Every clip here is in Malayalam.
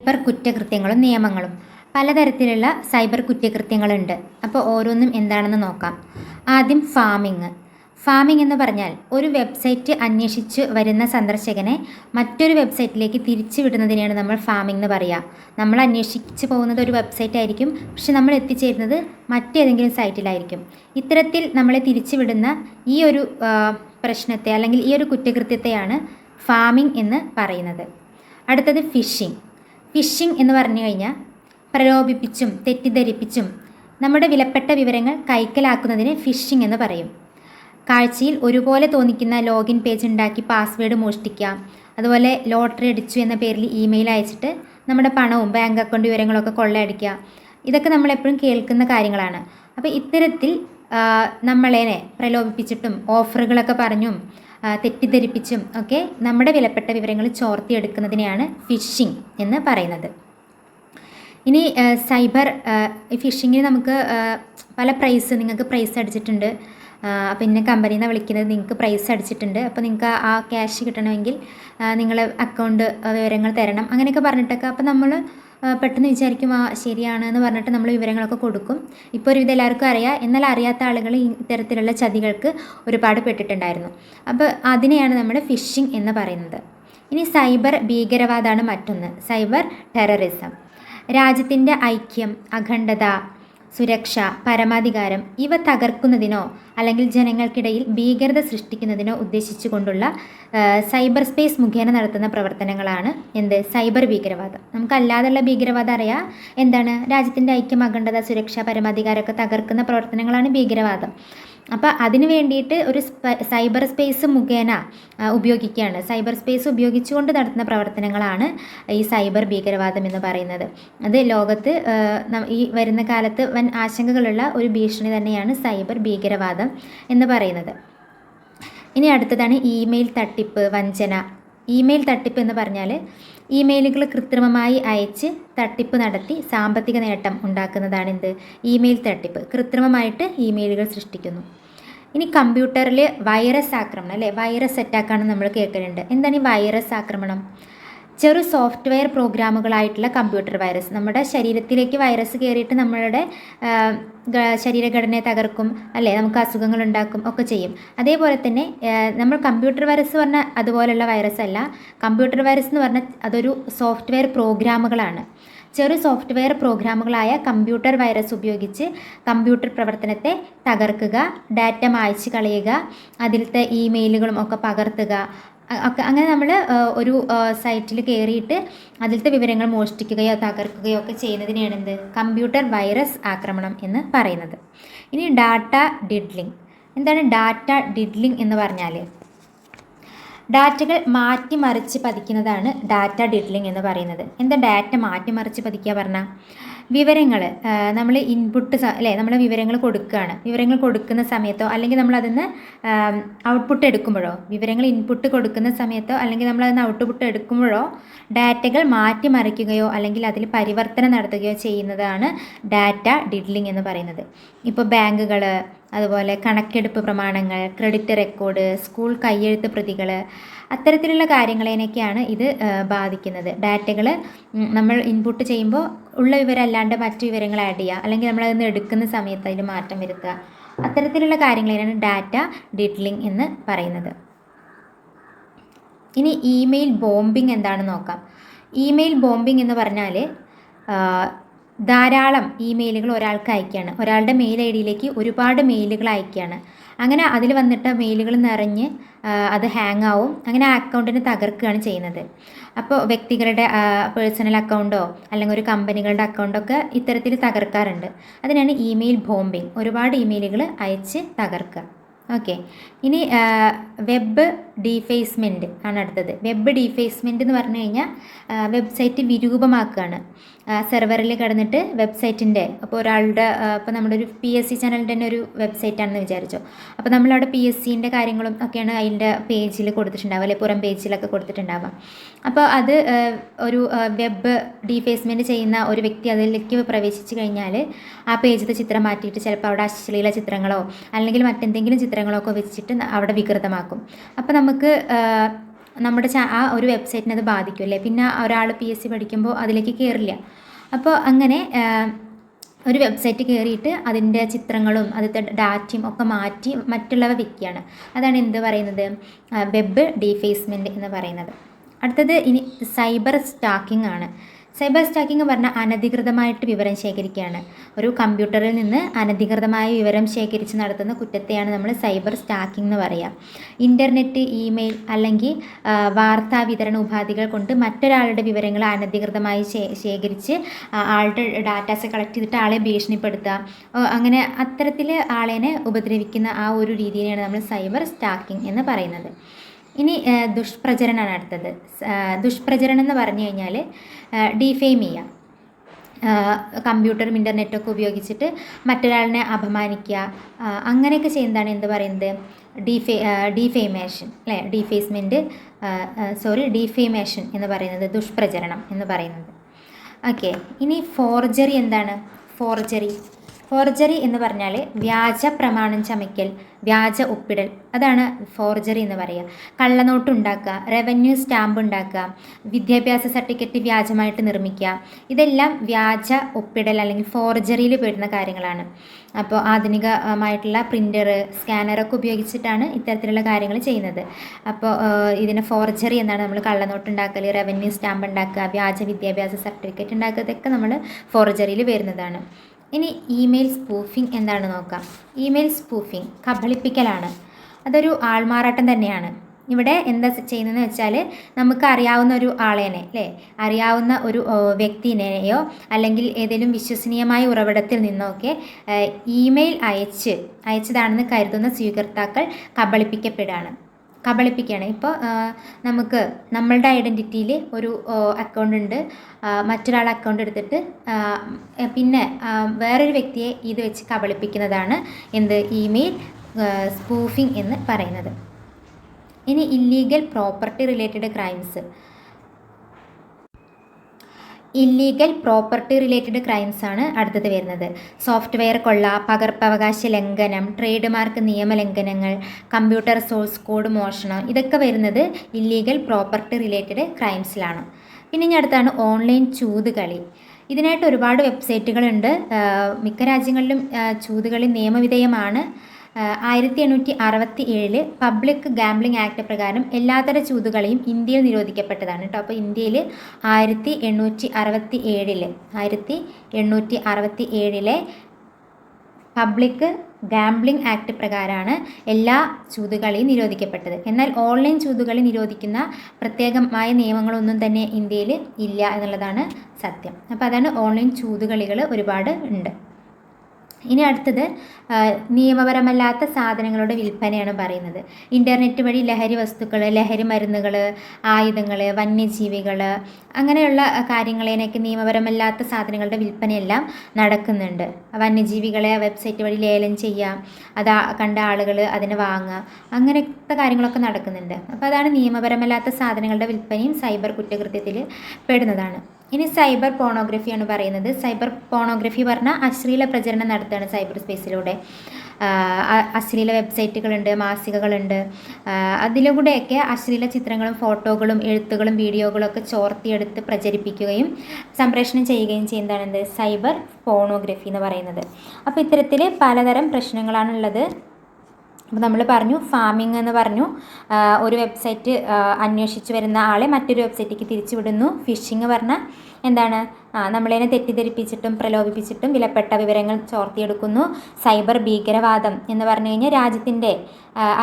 സൈബർ കുറ്റകൃത്യങ്ങളും നിയമങ്ങളും. പലതരത്തിലുള്ള സൈബർ കുറ്റകൃത്യങ്ങളുണ്ട്. അപ്പോൾ ഓരോന്നും എന്താണെന്ന് നോക്കാം. ആദ്യം ഫാമിങ് ഫാമിംഗ് എന്ന് പറഞ്ഞാൽ ഒരു വെബ്സൈറ്റ് അന്വേഷിച്ച് വരുന്ന സന്ദർശകനെ മറ്റൊരു വെബ്സൈറ്റിലേക്ക് തിരിച്ചു വിടുന്നതിനെയാണ് നമ്മൾ ഫാമിംഗ് എന്ന് പറയുക നമ്മൾ അന്വേഷിച്ച് പോകുന്നത് ഒരു വെബ്സൈറ്റ് ആയിരിക്കും. പക്ഷെ നമ്മൾ എത്തിച്ചേരുന്നത് മറ്റേതെങ്കിലും സൈറ്റിലായിരിക്കും. ഇത്തരത്തിൽ നമ്മളെ തിരിച്ചു വിടുന്ന ഈ ഒരു പ്രശ്നത്തെ അല്ലെങ്കിൽ ഈ ഒരു കുറ്റകൃത്യത്തെയാണ് ഫാമിംഗ് എന്ന് പറയുന്നത്. അടുത്തത് ഫിഷിംഗ്. ഫിഷിംഗ് എന്ന് പറഞ്ഞു കഴിഞ്ഞാൽ പ്രലോഭിപ്പിച്ചും തെറ്റിദ്ധരിപ്പിച്ചും നമ്മുടെ വിലപ്പെട്ട വിവരങ്ങൾ കൈക്കലാക്കുന്നതിന് ഫിഷിംഗ് എന്ന് പറയും. കാഴ്ചയിൽ ഒരുപോലെ തോന്നിക്കുന്ന ലോഗിൻ പേജ് ഉണ്ടാക്കി പാസ്വേഡ് മോഷ്ടിക്കാം അതുപോലെ ലോട്ടറി അടിച്ചു എന്ന പേരിൽ ഇമെയിൽ അയച്ചിട്ട് നമ്മുടെ പണവും ബാങ്ക് അക്കൗണ്ട് വിവരങ്ങളൊക്കെ കൊള്ളയടിക്കുക. ഇതൊക്കെ നമ്മളെപ്പോഴും കേൾക്കുന്ന കാര്യങ്ങളാണ്. അപ്പോൾ ഇത്തരത്തിൽ നമ്മളേനെ നമ്മളെ പ്രലോഭിപ്പിച്ചിട്ടും ഓഫറുകളൊക്കെ പറഞ്ഞും തെറ്റിദ്ധരിപ്പിച്ചും ഒക്കെ നമ്മുടെ വിലപ്പെട്ട വിവരങ്ങൾ ചോർത്തിയെടുക്കുന്നതിനെയാണ് ഫിഷിംഗ് എന്ന് പറയുന്നത്. ഇനി സൈബർ ഫിഷിങ്ങിന് നമുക്ക് പല പ്രൈസ് നിങ്ങൾക്ക് പ്രൈസ് അടിച്ചിട്ടുണ്ട്. അപ്പോൾ ഇന്ന കമ്പനിയിൽ നിന്ന് വിളിക്കുന്നത് നിങ്ങൾക്ക് പ്രൈസ് അടിച്ചിട്ടുണ്ട്. അപ്പോൾ നിങ്ങൾക്ക് ആ ക്യാഷ് കിട്ടണമെങ്കിൽ നിങ്ങളെ അക്കൗണ്ട് വിവരങ്ങൾ തരണം. അങ്ങനെയൊക്കെ പറഞ്ഞിട്ടൊക്കെ. അപ്പോൾ നമ്മൾ പെട്ടെന്ന് വിചാരിക്കും ആ ശരിയാണ് എന്ന് പറഞ്ഞിട്ട് നമ്മൾ വിവരങ്ങളൊക്കെ കൊടുക്കും. ഇപ്പോൾ ഒരുവിധം എല്ലാവർക്കും അറിയാം. എന്നാൽ അറിയാത്ത ആളുകൾ ഇത്തരത്തിലുള്ള ചതികൾക്ക് ഒരുപാട് പെട്ടിട്ടുണ്ടായിരുന്നു. അപ്പോൾ അതിനെയാണ് നമ്മൾ ഫിഷിംഗ് എന്ന് പറയുന്നത്. ഇനി സൈബർ ഭീകരവാദമാണ് മറ്റൊന്ന്. Cyber terrorism. രാജ്യത്തിന്റെ ഐക്യം അഖണ്ഡത സുരക്ഷ പരമാധികാരം ഇവ തകർക്കുന്നതിനോ അല്ലെങ്കിൽ ജനങ്ങൾക്കിടയിൽ ഭീകരത സൃഷ്ടിക്കുന്നതിനോ ഉദ്ദേശിച്ചുകൊണ്ടുള്ള സൈബർ സ്പേസ് മുഖേന നടത്തുന്ന പ്രവർത്തനങ്ങളാണ് എന്ത്? സൈബർ ഭീകരവാദം. നമുക്കല്ലാതെയുള്ള ഭീകരവാദം അറിയാം? എന്താണ്? രാജ്യത്തിന്റെ ഐക്യം സുരക്ഷ പരമാധികാരമൊക്കെ തകർക്കുന്ന പ്രവർത്തനങ്ങളാണ് ഭീകരവാദം. അപ്പോൾ അതിന് വേണ്ടിയിട്ട് ഒരു സൈബർ സ്പേസ് മുഖേന ഉപയോഗിക്കുകയാണ്. സൈബർ സ്പേസ് ഉപയോഗിച്ചുകൊണ്ട് നടത്തുന്ന പ്രവർത്തനങ്ങളാണ് ഈ സൈബർ ഭീകരവാദം എന്ന് പറയുന്നത്. അത് ലോകത്ത് ഈ വരുന്ന കാലത്ത് വൻ ആശങ്കകളുള്ള ഒരു ഭീഷണി തന്നെയാണ് സൈബർ ഭീകരവാദം എന്ന് പറയുന്നത്. ഇനി അടുത്തതാണ് ഇമെയിൽ തട്ടിപ്പ് വഞ്ചന. ഇമെയിൽ തട്ടിപ്പ് എന്ന് പറഞ്ഞാൽ ഇമെയിലുകൾ കൃത്രിമമായി അയച്ച് തട്ടിപ്പ് നടത്തി സാമ്പത്തിക നേട്ടം ഉണ്ടാക്കുന്നതാണ് എന്ത് ഇമെയിൽ തട്ടിപ്പ്. കൃത്രിമമായിട്ട് ഇമെയിലുകൾ സൃഷ്ടിക്കുന്നു. ഇനി കമ്പ്യൂട്ടറിൽ വൈറസ് ആക്രമണം അല്ലേ? വൈറസ് അറ്റാക്കാണ് നമ്മൾ കേൾക്കലുണ്ട്. എന്താണ് ഈ വൈറസ് ആക്രമണം? ചെറു സോഫ്റ്റ്വെയർ പ്രോഗ്രാമുകളായിട്ടുള്ള കമ്പ്യൂട്ടർ വൈറസ് നമ്മുടെ ശരീരത്തിലേക്ക് വൈറസ് കയറിയിട്ട് നമ്മളുടെ ശരീരഘടനയെ തകർക്കും അല്ലേ? നമുക്ക് അസുഖങ്ങൾ ഉണ്ടാക്കും ഒക്കെ ചെയ്യും. അതേപോലെ തന്നെ നമ്മൾ കമ്പ്യൂട്ടർ വൈറസ് പറഞ്ഞാൽ അതുപോലെയുള്ള വൈറസ് അല്ല. കമ്പ്യൂട്ടർ വൈറസ് എന്ന് പറഞ്ഞാൽ അതൊരു സോഫ്റ്റ്വെയർ പ്രോഗ്രാമുകളാണ്. ചെറു സോഫ്റ്റ്വെയർ പ്രോഗ്രാമുകളായ കമ്പ്യൂട്ടർ വൈറസ് ഉപയോഗിച്ച് കമ്പ്യൂട്ടർ പ്രവർത്തനത്തെ തകർക്കുക ഡാറ്റ മായ്ച്ചു കളയുക അതിലത്തെ ഇമെയിലുകളും ഒക്കെ പകർത്തുക ഒക്കെ അങ്ങനെ നമ്മൾ ഒരു സൈറ്റിൽ കയറിയിട്ട് അതിലത്തെ വിവരങ്ങൾ മോഷ്ടിക്കുകയോ തകർക്കുകയോ ഒക്കെ ചെയ്യുന്നതിനെയാണ് എന്ത്? കമ്പ്യൂട്ടർ വൈറസ് ആക്രമണം എന്ന് പറയുന്നത്. ഇനി ഡാറ്റ ഡിഡ്ലിംഗ്. എന്താണ് ഡാറ്റ ഡിഡ്ലിംഗ് എന്ന് പറഞ്ഞാൽ ഡാറ്റകൾ മാറ്റിമറിച്ച് പതിക്കുന്നതാണ് ഡാറ്റ ഡിഡ്ലിംഗ് എന്ന് പറയുന്നത്. എന്താ ഡാറ്റ മാറ്റിമറിച്ച് പതിക്കുക പറഞ്ഞാൽ വിവരങ്ങൾ നമ്മൾ ഇൻപുട്ട് അല്ലേ നമ്മൾ വിവരങ്ങൾ കൊടുക്കുകയാണ് വിവരങ്ങൾ കൊടുക്കുന്ന സമയത്തോ അല്ലെങ്കിൽ നമ്മൾ അതിന്ന് ഔട്ട്പുട്ട് എടുക്കുമ്പോഴോ വിവരങ്ങൾ ഇൻപുട്ട് കൊടുക്കുന്ന സമയത്തോ അല്ലെങ്കിൽ നമ്മൾ അതിന് ഔട്ട്പുട്ട് എടുക്കുമ്പോഴോ ഡാറ്റകൾ മാറ്റിമറിക്കുകയോ അല്ലെങ്കിൽ അതിൽ പരിവർത്തനം നടത്തുകയോ ചെയ്യുന്നതാണ് ഡാറ്റ ഡിഡ്ലിംഗ് എന്ന് പറയുന്നത്. ഇപ്പോൾ ബാങ്കുകൾ അതുപോലെ കണക്കെടുപ്പ് പ്രമാണങ്ങൾ ക്രെഡിറ്റ് റെക്കോർഡ് സ്കൂൾ കയ്യെഴുത്ത് പ്രതികൾ അത്തരത്തിലുള്ള കാര്യങ്ങളെയൊക്കെയാണ് ഇത് ബാധിക്കുന്നത്. ഡാറ്റകൾ നമ്മൾ ഇൻപുട്ട് ചെയ്യുമ്പോൾ ഉള്ള വിവരമല്ലാണ്ട് മറ്റു വിവരങ്ങൾ ആഡ് ചെയ്യുക അല്ലെങ്കിൽ നമ്മൾ അതിന് എടുക്കുന്ന സമയത്ത് അതിൽ മാറ്റം വരുത്തുക. അത്തരത്തിലുള്ള കാര്യങ്ങളെയാണ് ഡാറ്റ ഡിഡ്ലിംഗ് എന്ന് പറയുന്നത്. ഇനി ഇമെയിൽ ബോംബിംഗ് എന്താണെന്ന് നോക്കാം. ഇമെയിൽ ബോംബിംഗ് എന്ന് പറഞ്ഞാൽ ധാരാളം ഇമെയിലുകൾ ഒരാൾക്ക് അയക്കുകയാണ് ഒരാളുടെ മെയിൽ ഐ ഡിയിലേക്ക് ഒരുപാട് മെയിലുകൾ അയക്കുകയാണ് അങ്ങനെ അതിൽ വന്നിട്ട് മെയിലുകൾ നിറഞ്ഞ് അത് ഹാങ് ആവും. അങ്ങനെ ആ അക്കൗണ്ടിനെ തകർക്കുകയാണ് ചെയ്യുന്നത്. അപ്പോൾ വ്യക്തികളുടെ പേഴ്സണൽ അക്കൗണ്ടോ അല്ലെങ്കിൽ ഒരു കമ്പനികളുടെ അക്കൗണ്ടൊക്കെ ഇത്തരത്തിൽ തകർക്കാറുണ്ട്. അതിനാണ് ഇമെയിൽ ബോംബിങ് ഒരുപാട് ഇമെയിലുകൾ അയച്ച് തകർക്കുക. ഓക്കെ. ഇനി വെബ് ഡീഫേസ്മെന്റ് ആണ് അടുത്തത്. വെബ് ഡീഫേസ്മെന്റ് എന്ന് പറഞ്ഞു കഴിഞ്ഞാൽ വെബ്സൈറ്റ് വിരൂപമാക്കുകയാണ്. സെർവറിൽ കിടന്നിട്ട് വെബ്സൈറ്റിന്റെ അപ്പോൾ ഒരാളുടെ അപ്പോൾ നമ്മുടെ ഒരു പി എസ് സി ചാനലിന്റെ തന്നെ ഒരു വെബ്സൈറ്റ് ആണെന്ന് വിചാരിച്ചോ. അപ്പോൾ നമ്മളവിടെ പി എസ് സിന്റെ കാര്യങ്ങളും ഒക്കെയാണ് അതിന്റെ പേജിൽ കൊടുത്തിട്ടുണ്ടാവുക അല്ലെ പുറം പേജിലൊക്കെ കൊടുത്തിട്ടുണ്ടാവുക. അപ്പോൾ അത് ഒരു വെബ് ഡീഫേസ്മെന്റ് ചെയ്യുന്ന ഒരു വ്യക്തി അതിലേക്ക് പ്രവേശിച്ച് കഴിഞ്ഞാൽ ആ പേജിലത്തെ ചിത്രം മാറ്റിയിട്ട് ചിലപ്പോൾ അവിടെ അശ്ലീല ചിത്രങ്ങളോ അല്ലെങ്കിൽ മറ്റെന്തെങ്കിലും ചിത്രങ്ങളോ ഒക്കെ വെച്ചിട്ട് അവിടെ വികൃതമാക്കും. അപ്പോൾ നമുക്ക് നമ്മുടെ ആ ഒരു വെബ്സൈറ്റിനെ അത് ബാധിക്കുമല്ലേ പിന്നെ ഒരാൾ പി എസ് സി പഠിക്കുമ്പോൾ അതിലേക്ക് കയറില്ല അപ്പോൾ അങ്ങനെ ഒരു വെബ്സൈറ്റ് കയറിയിട്ട് അതിന്റെ ചിത്രങ്ങളും അതിന്റെ ഡാറ്റയും ഒക്കെ മാറ്റി മറ്റുള്ളവ വിൽക്കുകയാണ് അതാണ് എന്ത് പറയുന്നത്? വെബ് ഡീഫേസ്മെന്റ് എന്ന് പറയുന്നത്. അടുത്തത് ഇനി സൈബർ സ്റ്റാക്കിംഗ് ആണ്. സൈബർ സ്റ്റാക്കിംഗ് പറഞ്ഞാൽ അനധികൃതമായിട്ട് വിവരം ശേഖരിക്കുകയാണ്. ഒരു കമ്പ്യൂട്ടറിൽ നിന്ന് അനധികൃതമായ വിവരം ശേഖരിച്ച് നടത്തുന്ന കുറ്റത്തെയാണ് നമ്മൾ സൈബർ സ്റ്റാക്കിംഗ് എന്ന് പറയുക ഇന്റർനെറ്റ് ഇമെയിൽ അല്ലെങ്കിൽ വാർത്താ വിതരണ ഉപാധികൾ കൊണ്ട് മറ്റൊരാളുടെ വിവരങ്ങൾ അനധികൃതമായി ശേഖരിച്ച് ആളുടെ ഡാറ്റാസ് കളക്ട് ചെയ്തിട്ട് ആളെ ഭീഷണിപ്പെടുത്തുക അങ്ങനെ അത്തരത്തിൽ ആളെനെ ഉപദ്രവിക്കുന്ന ആ ഒരു രീതിയിലാണ് നമ്മൾ സൈബർ സ്റ്റാക്കിംഗ് എന്ന് പറയുന്നത്. ഇനി ദുഷ്പ്രചരണമാണ് അടുത്തത്. ദുഷ്പ്രചരണം എന്ന് പറഞ്ഞു കഴിഞ്ഞാൽ ഡിഫെയിം ചെയ്യുക കമ്പ്യൂട്ടറും ഇന്റർനെറ്റൊക്കെ ഉപയോഗിച്ചിട്ട് മറ്റൊരാളിനെ അപമാനിക്കുക അങ്ങനെയൊക്കെ ചെയ്യുന്നതാണ് എന്ത് പറയുന്നത്? ഡിഫെ ഡിഫെയിമേഷൻ അല്ലേ? ഡിഫേസ്മെന്റ് സോറി ഡിഫെയിമേഷൻ എന്ന് പറയുന്നത് ദുഷ്പ്രചരണം എന്ന് പറയുന്നത്. ഓക്കെ. ഇനി ഫോർജറി എന്താണ്? ഫോർജറി. ഫോർജറി എന്ന് പറഞ്ഞാൽ വ്യാജ പ്രമാണം ചമയ്ക്കൽ വ്യാജ ഒപ്പിടൽ. അതാണ് ഫോർജറി എന്ന് പറയുക കള്ളനോട്ട് ഉണ്ടാക്കുക റവന്യൂ സ്റ്റാമ്പ് ഉണ്ടാക്കുക വിദ്യാഭ്യാസ സർട്ടിഫിക്കറ്റ് വ്യാജമായിട്ട് നിർമ്മിക്കുക. ഇതെല്ലാം വ്യാജ ഒപ്പിടൽ അല്ലെങ്കിൽ ഫോർജറിയിൽ പെടുന്ന കാര്യങ്ങളാണ്. അപ്പോൾ ആധുനികമായിട്ടുള്ള പ്രിന്റർ സ്കാനറൊക്കെ ഉപയോഗിച്ചിട്ടാണ് ഇത്തരത്തിലുള്ള കാര്യങ്ങൾ ചെയ്യുന്നത്. അപ്പോൾ ഇതിനെ ഫോർജറി എന്നാണ് നമ്മൾ കള്ളനോട്ട് ഉണ്ടാക്കൽ റവന്യൂ സ്റ്റാമ്പ് ഉണ്ടാക്കുക വ്യാജ വിദ്യാഭ്യാസ സർട്ടിഫിക്കറ്റ് ഉണ്ടാക്കുക ഇതൊക്കെ നമ്മൾ ഫോർജറിയിൽ വരുന്നതാണ്. ഇനി ഇമെയിൽ സ്പൂഫിംഗ് എന്താണ് നോക്കാം? ഇമെയിൽ സ്പൂഫിംഗ് കബളിപ്പിക്കലാണ്. അതൊരു ആൾമാറാട്ടം തന്നെയാണ്. ഇവിടെ എന്താ ചെയ്യുന്നതെന്ന് വെച്ചാൽ നമുക്ക് അറിയാവുന്ന ഒരു ആളേനെ അല്ലേ അറിയാവുന്ന ഒരു വ്യക്തിനെയോ അല്ലെങ്കിൽ ഏതെങ്കിലും വിശ്വസനീയമായ ഉറവിടത്തിൽ നിന്നൊക്കെ ഇമെയിൽ അയച്ച് അയച്ചതാണെന്ന് കരുതുന്ന സ്വീകർത്താക്കൾ കബളിപ്പിക്കപ്പെടുകയാണ്. കബളിപ്പിക്കുകയാണ്. ഇപ്പോൾ നമുക്ക് നമ്മളുടെ ഐഡന്റിറ്റിയിൽ ഒരു അക്കൗണ്ട് ഉണ്ട്. മറ്റൊരാൾ അക്കൗണ്ട് എടുത്തിട്ട് പിന്നെ വേറൊരു വ്യക്തിയെ ഇത് വെച്ച് കബളിപ്പിക്കുന്നതാണ് എന്ത്? ഇമെയിൽ സ്പൂഫിംഗ് എന്ന് പറയുന്നത്. ഇനി illegal property related crimes illegal property related crimes ആണ് അടുത്തത് വരുന്നത്. സോഫ്റ്റ്വെയർ കൊള്ള പകർപ്പവകാശ ലംഘനം ട്രേഡ് മാർക്ക് നിയമലംഘനങ്ങൾ കമ്പ്യൂട്ടർ സോഴ്സ് കോഡ് മോഷണം ഇതൊക്കെ വരുന്നത് ഇല്ലീഗൽ പ്രോപ്പർട്ടി റിലേറ്റഡ് ക്രൈംസിലാണ് പിന്നെ ഇനി അടുത്താണ് ഓൺലൈൻ ചൂതുകളി ഇതിനായിട്ട് ഒരുപാട് വെബ്സൈറ്റുകളുണ്ട് മിക്ക രാജ്യങ്ങളിലും ചൂതുകളി നിയമവിധേയമാണ്. ആയിരത്തി എണ്ണൂറ്റി അറുപത്തി ഏഴിൽ പബ്ലിക് ഗാംബ്ലിംഗ് ആക്ട് പ്രകാരം എല്ലാത്തര ചൂതുകളെയും ഇന്ത്യയിൽ നിരോധിക്കപ്പെട്ടതാണ് കേട്ടോ. അപ്പോൾ ഇന്ത്യയിൽ ആയിരത്തി എണ്ണൂറ്റി അറുപത്തി ഏഴിൽ ആയിരത്തി എണ്ണൂറ്റി അറുപത്തി ഏഴിലെ പബ്ലിക് ഗാംബ്ലിംഗ് ആക്ട് പ്രകാരമാണ് എല്ലാ ചൂതുകളിയും നിരോധിക്കപ്പെട്ടത്. എന്നാൽ ഓൺലൈൻ ചൂതുകളെ നിരോധിക്കുന്ന പ്രത്യേകമായ നിയമങ്ങളൊന്നും തന്നെ ഇന്ത്യയിൽ ഇല്ല എന്നുള്ളതാണ് സത്യം. അപ്പോൾ അതാണ് ഓൺലൈൻ ചൂതുകളികൾ ഒരുപാട് ഉണ്ട്. ഇനി അടുത്തത് നിയമപരമല്ലാത്ത സാധനങ്ങളുടെ വിൽപ്പനയാണ് പറയുന്നത്. ഇന്റർനെറ്റ് വഴി ലഹരി വസ്തുക്കൾ ലഹരി മരുന്നുകൾ ആയുധങ്ങൾ വന്യജീവികൾ അങ്ങനെയുള്ള കാര്യങ്ങളേനൊക്കെ നിയമപരമല്ലാത്ത സാധനങ്ങളുടെ വിൽപ്പനയെല്ലാം നടക്കുന്നുണ്ട്. വന്യജീവികളെ വെബ്സൈറ്റ് വഴി ലേലം ചെയ്യാം അത് കണ്ട ആളുകൾ അതിനെ വാങ്ങുക അങ്ങനത്തെ കാര്യങ്ങളൊക്കെ നടക്കുന്നുണ്ട്. അപ്പോൾ അതാണ് നിയമപരമല്ലാത്ത സാധനങ്ങളുടെ വിൽപ്പനയും സൈബർ കുറ്റകൃത്യത്തിൽ പെടുന്നതാണ്. ഇനി സൈബർ പോണോഗ്രഫി പോണോഗ്രഫിയാണ് പറയുന്നത്. സൈബർ പോണോഗ്രഫി പറഞ്ഞാൽ അശ്ലീല പ്രചരണം നടത്തുകയാണ് സൈബർ സ്പേസിലൂടെ. അശ്ലീല വെബ്സൈറ്റുകളുണ്ട് മാസികകളുണ്ട്. അതിലൂടെയൊക്കെ അശ്ലീല ചിത്രങ്ങളും ഫോട്ടോകളും എഴുത്തുകളും വീഡിയോകളും ഒക്കെ ചോർത്തിയെടുത്ത് പ്രചരിപ്പിക്കുകയും സംപ്രേഷണം ചെയ്യുകയും ചെയ്യുന്നതാണ് എന്ത് സൈബർ പോണോഗ്രഫി എന്ന് പറയുന്നത്. അപ്പോൾ ഇത്തരത്തിൽ പലതരം പ്രശ്നങ്ങളാണുള്ളത്. അപ്പോൾ നമ്മൾ പറഞ്ഞു ഫാമിംഗ് എന്ന് പറഞ്ഞു. ഒരു വെബ്സൈറ്റ് അന്വേഷിച്ച് വരുന്ന ആളെ മറ്റൊരു വെബ്സൈറ്റിലേക്ക് തിരിച്ചു വിടുന്നു ഫിഷിംഗ് പറഞ്ഞാൽ എന്താണ്? നമ്മളതിനെ തെറ്റിദ്ധരിപ്പിച്ചിട്ടും പ്രലോഭിപ്പിച്ചിട്ടും വിലപ്പെട്ട വിവരങ്ങൾ ചോർത്തിയെടുക്കുന്നു. സൈബർ ഭീകരവാദം എന്ന് പറഞ്ഞു കഴിഞ്ഞാൽ രാജ്യത്തിന്റെ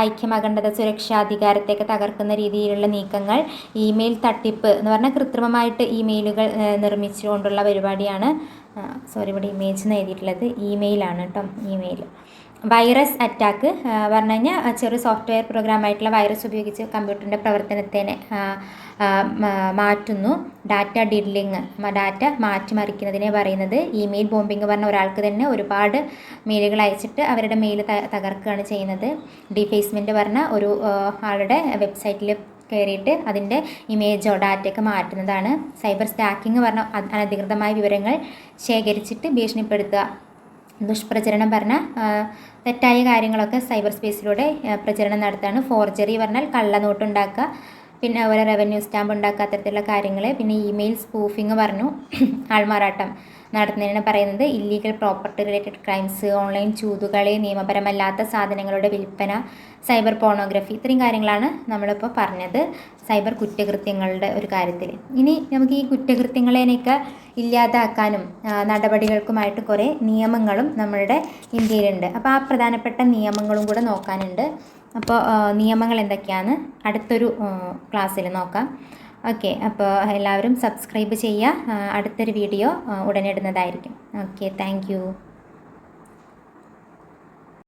ഐക്യമകണ്ഠത സുരക്ഷ അധികാരത്തെയൊക്കെ തകർക്കുന്ന രീതിയിലുള്ള നീക്കങ്ങൾ ഇമെയിൽ തട്ടിപ്പ് എന്ന് പറഞ്ഞാൽ കൃത്രിമമായിട്ട് ഇമെയിലുകൾ നിർമ്മിച്ചുകൊണ്ടുള്ള പരിപാടിയാണ്. സോറി ഇവിടെ ഇമേജ് എന്ന് എഴുതിയിട്ടുള്ളത് ഇമെയിലാണ് കേട്ടോ ഇമെയിൽ വൈറസ് അറ്റാക്ക് പറഞ്ഞു കഴിഞ്ഞാൽ ചെറിയ സോഫ്റ്റ്വെയർ പ്രോഗ്രാം ആയിട്ടുള്ള വൈറസ് ഉപയോഗിച്ച് കമ്പ്യൂട്ടറിന്റെ പ്രവർത്തനത്തിനെ മാറ്റുന്നു. ഡാറ്റ ഡിഡ്ലിങ് ഡാറ്റ മാറ്റിമറിക്കുന്നതിനെ പറയുന്നത് ഇമെയിൽ ബോംബിങ് പറഞ്ഞ ഒരാൾക്ക് തന്നെ ഒരുപാട് മെയിലുകൾ അയച്ചിട്ട് അവരുടെ മെയിൽ തകർക്കുകയാണ് ചെയ്യുന്നത്. ഡിഫേസ്മെന്റ് പറഞ്ഞ ഒരു ആളുടെ വെബ്സൈറ്റിൽ കയറിയിട്ട് അതിന്റെ ഇമേജോ ഡാറ്റയൊക്കെ മാറ്റുന്നതാണ്. സൈബർ സ്റ്റാക്കിംഗ് പറഞ്ഞ അനധികൃതമായ വിവരങ്ങൾ ശേഖരിച്ചിട്ട് ഭീഷണിപ്പെടുത്തുക. ദുഷ്പ്രചരണം പറഞ്ഞാൽ തെറ്റായ കാര്യങ്ങളൊക്കെ സൈബർ സ്പേസിലൂടെ പ്രചരണം നടത്തുകയാണ് ഫോർജറി പറഞ്ഞാൽ കള്ളനോട്ടുണ്ടാക്കുക. പിന്നെ അതുപോലെ റവന്യൂ സ്റ്റാമ്പ് ഉണ്ടാക്കുക അത്തരത്തിലുള്ള കാര്യങ്ങൾ പിന്നെ ഇമെയിൽ സ്പൂഫിങ് പറഞ്ഞു ആൾമാറാട്ടം നടത്തുന്നതിന് പറയുന്നത് illegal property related crimes online ചൂതുകളി നിയമപരമല്ലാത്ത സാധനങ്ങളുടെ വിൽപ്പന സൈബർ പോണോഗ്രഫി ഇത്രയും കാര്യങ്ങളാണ് നമ്മളിപ്പോൾ പറഞ്ഞത്. സൈബർ കുറ്റകൃത്യങ്ങളുടെ ഒരു കാര്യത്തിൽ ഇനി നമുക്ക് ഈ കുറ്റകൃത്യങ്ങളെയൊക്കെ ഇല്ലാതാക്കാനും നടപടികൾക്കുമായിട്ട് കുറേ നിയമങ്ങളും നമ്മളുടെ ഇന്ത്യയിലുണ്ട്. അപ്പോൾ ആ പ്രധാനപ്പെട്ട നിയമങ്ങളും കൂടെ നോക്കാനുണ്ട്. അപ്പോൾ നിയമങ്ങൾ എന്തൊക്കെയാണ്? അടുത്തൊരു ക്ലാസ്സിൽ നോക്കാം. ഓക്കെ അപ്പോൾ എല്ലാവരും സബ്സ്ക്രൈബ് ചെയ്യുക. അടുത്തൊരു വീഡിയോ ഉടനെ ഇടുന്നതായിരിക്കും. Okay thank